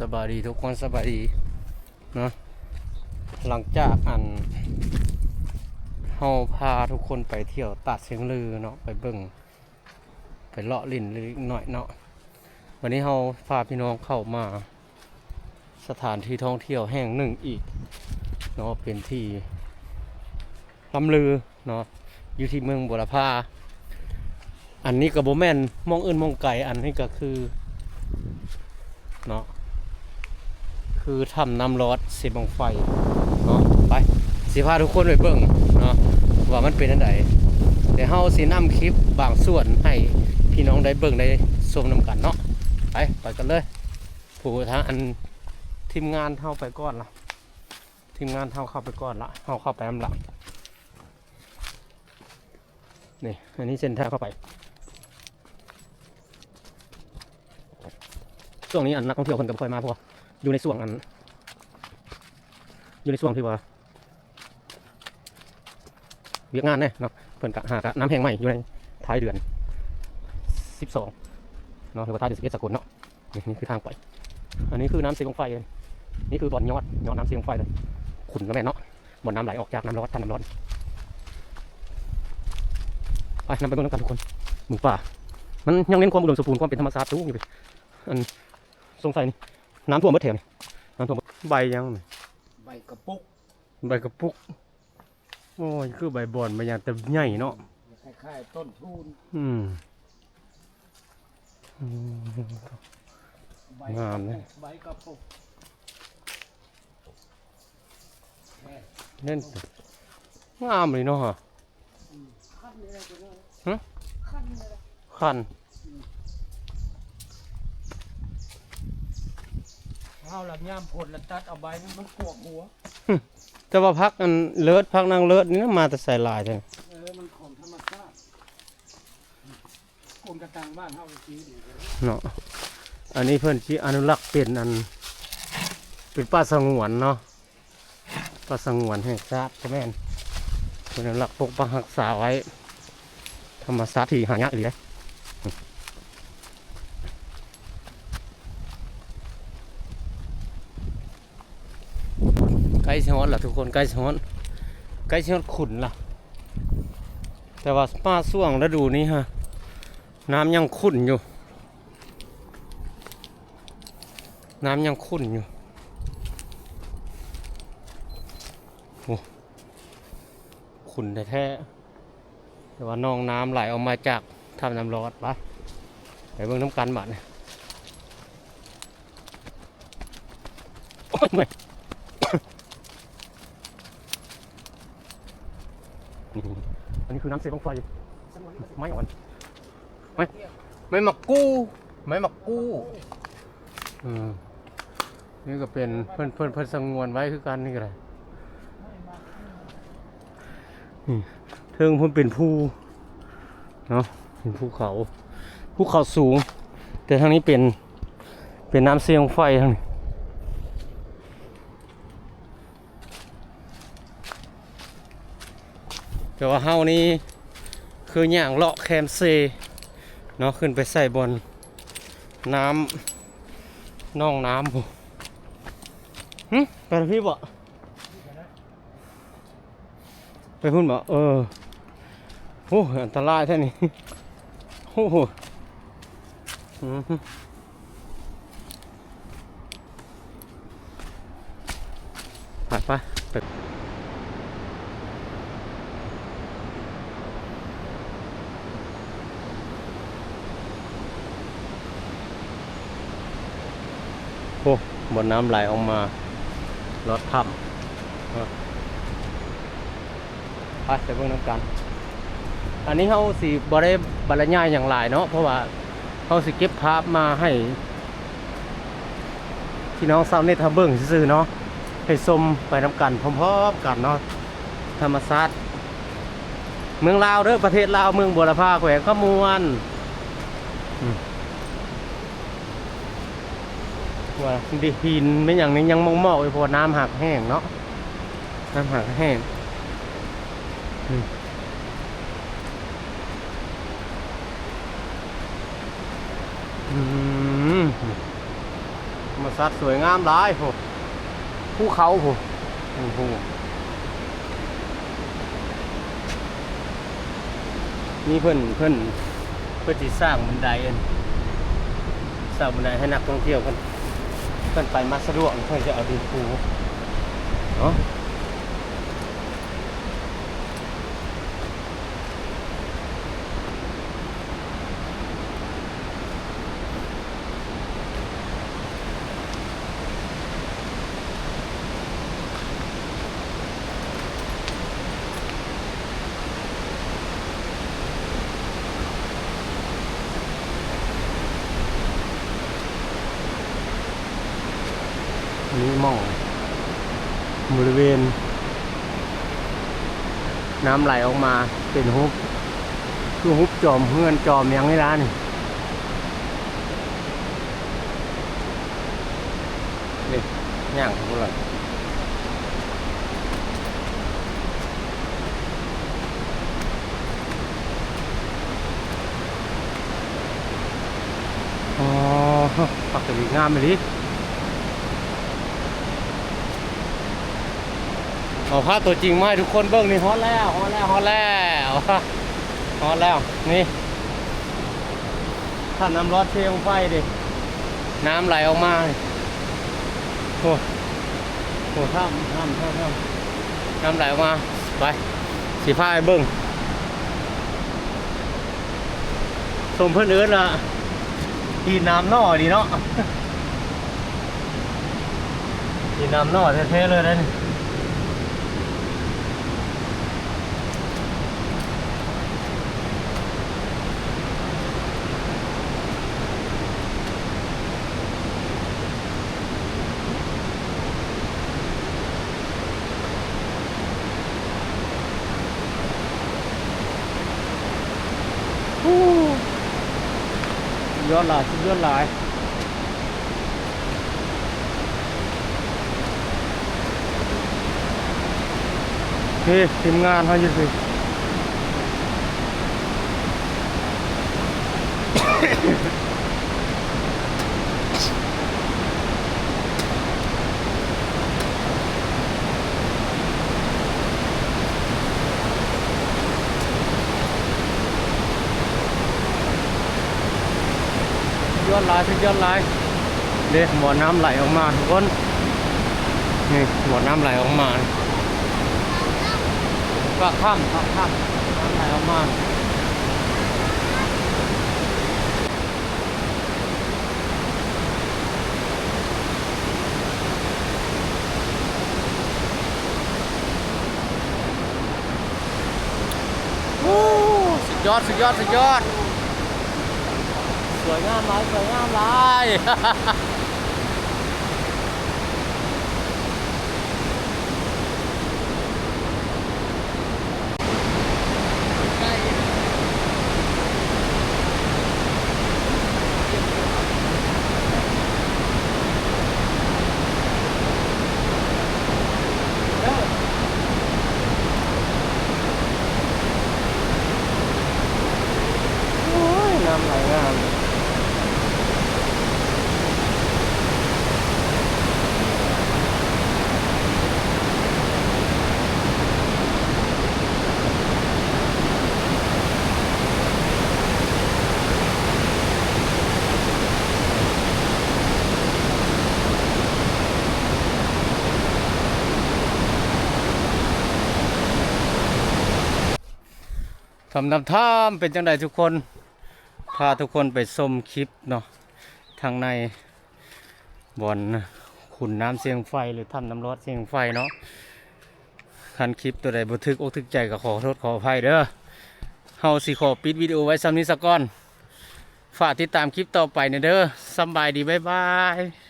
สบายดีทุกคนสบายดีเนาะหลังจากอันเฮาพาทุกคนไปเที่ยวตัดเสียงลือเนาะไปเบิ่งไปเลาะลิ่นลือหน่อยเนาะวันนี้เฮาพาพี่น้องเข้ามาสถานที่ท่องเที่ยวแห่งหนึ่งอีกเนาะเป็นที่ลำลือเนาะอยู่ที่เมืองบุรพาอันนี้กับโบแมนมองอื่นมองไก่อันนี้ก็คือเนาะ คือทำน้ำร้อนเสียบังไฟเนาะไปสิพาทุกคนไปเบิ่งเนาะว่ามันเป็นอันใดเดี๋ยวเฮาสินำคลิปบางส่วนให้พี่น้องได้เบิ่งได้ชมนำกันเนาะไปไปกันเลยผู้ทางอันทีมงานเฮาไปก่อนละทีมงานเฮาเข้าไปก่อนละเฮาเข้าไปนำหลังนี่อันนี้เส้นทางเข้าไปช่วงนี้อันนักท่องเที่ยวคนก็บ่ค่อยมาพว่า อยู่ในช่วงอัน อยู่ในช่วงที่ว่าเวียกงานเนี่ยเนาะเพิ่นกะหากะน้ำแห้งใหม่อยู่ในท้ายเดือนสิบสองเนาะหรือว่าท้ายเดือนสิบเอ็ดสกลเนาะนี่นี่คือทางไป อันนี้คือน้ำเสียงไฟเลยนี่คือบ่อนยอดยอดน้ำเสียงไฟเลยขุ่นก็แม่เนาะบ่อนน้ำไหลออกจากน้ำร้อนท่านน้ำร้อนไปนำไปเบิ่งน้ำกันทุกคนหมูป่า มันยังเน้นความอุดมสมบูรณ์ความเป็นธรรมชาติสูงอยู่เลยอันสงสัยนี่ น้ำท่วมเมื่อแถวนี่น้ำท่วมเบิดใบยังนี่ใบกระปุกใบกระปุกโอ้ยคือใบบอนมาอย่างแต่ใหญ่เนาะคล้ายๆต้นทุนอืมอืมใบงามเลยใบกระปุกเน่นงามเลยเนาะฮะขั้น นี่อะไรตัวนี้ฮะขั้นนี่อะไรคันเอาหลังย่ามผลแล้วตัดเอาใบมันมันกวกหัว แต่ว่าพักอันเลิศพักนางเลิศนี่นะมาแต่ใส่ลายใช่เออ มันของธรรมชาติคนกระตังบ้านเฮาสีดีเลยเนาะอันนี้เพื่อนที่อนุรักษ์เป็นอันเป็นป่าสงวนเนาะป่าสงวนแห่งชาติใช่ไหมนเป็นอนุรักษ์ปกปักรักษาไว้ ธรรมชาติที่หายากอีกเลย ใกล้ชิฮอนล่ะทุกคนใกล้ชิฮอนใกล้ชิฮอนขุนล่ะ แต่ว่ามาช่วงฤดูนี้ฮะน้ำยังขุ่นอยู่ น้ำยังขุ่นอยู่โอ้ขุ่นแท้ๆแต่ว่านองน้ำไหลออกมาจากทำน้ำร้อนปะไปเบิ่งน้ำกันบัดเนี่ยโอ้ยเมื่อย นี่อันนี้คือน้ำเสียงไฟไม้อ่อนไม่ไม่หมักกู้ ไม่หมักกู้อืมนี่ก็เป็นเพื่อนเพื่อนเพื่อนสงวนไว้คือกันนี่ก็ได้นี่เทิงเพิ่นเป็นภูเนาะเป็นภูเขาภูเขาสูง แต่ทางนี้เป็นเป็นน้ำเสียงไฟทางนี้ แต่ว่าเฮานี่คืออย่างเลาะแคมเซเนาะขึ้นไปใส่บนน้ำน่องน้ำผมหึไปทางพี่บ่ไปพุ่นบ่เออโอ้อันตรายแท่นี้โอ้โหอือฮึไปไปไปโอ้ บนน้ำไหลออกมา รถทับเออไปไปเบิ่งน้ำกัน อันนี้เขาสิบ่ได้บรรยายอย่างหลายเนาะเพราะว่าเขาสิเก็บภาพมาให้พี่น้องชาวเน็ตทาเบิ่งซื่อเนาะให้ชมไปน้ำกันพร้อมๆกันเนาะธรรมศาสตร์เมืองลาวเด้อประเทศลาวเมืองบัวละพาแขวงขมวนอืม ว่าดิหินไม่อย่างนี้ยังมองมอกๆอยู่เพวน้ำหักแห้งเนาะน้ำหักแห้งอืมธรรมศสัตว์สวยงามหลายโหภูเขาโหโอ้โหนี่เพิ่นเพิ่นเพื่อที่สร้างบันไดอันสร้างบันไดให้นักท่องเที่ยวเพิ่น เพิ่นไปมาสะดวกเพิ่นจะเอาดินปูเนาะ อันนี้หมองบริเวณ น้ำไหลออกมาเป็นฮุบคือฮุบจอมเฮือนจอมยังไม่ร้านนี่นี่ย่างของเราอ๋อปักตะลีงามไปดิ เอาภาพตัวจริงมาให้ทุกคนเบิ้งนี่ฮอตแล้วฮอตแล้วฮอตแล้วฮอตแล้วนี่ท่านน้ำร้อนเชียงไฟดิน้ำไหลออกมาโอ้โหท่ามท่ามท่ามท่ามน้ำไหลออกมาไปสีฟ้าไอ้เบิ้งสมเพื่อนเอิร์ธละทีน้ำน่อดีเนาะทีน้ำน่อเท่ๆเลยนะนี่ ยอดหลายสุดยอดหลายเฮ้ทีมงานเขาอยู่สิสุดยอดห ลายสุดยอดลายเด็กหมอน้ำไหลออกมาทุกคนนี่หมอน้ำไหลออกมาปากถ้ำปากถ้ำน้ำไหลออกมาโอ้สุดยอด สุดยอด สุดยอด วยงามหลายสวยงามหลาย ทำน้ำท่ามเป็นจังไดทุกคน พาทุกคนไปชมคลิปเนาะทางในบ่อนขุนน้ำเสียงไฟหรือถ้ำน้ำร้อนเสียงไฟเนาะคันคลิปตัวใดบ่ทึกอกทึกใจก็ขอโทษขออภัยเด้อเฮาสิขอปิดวิดีโอไว้ซ้ำนี้สักก่อน ฝากติดตามคลิปต่อไปเนเด้อสบายดีบ๊ายบาย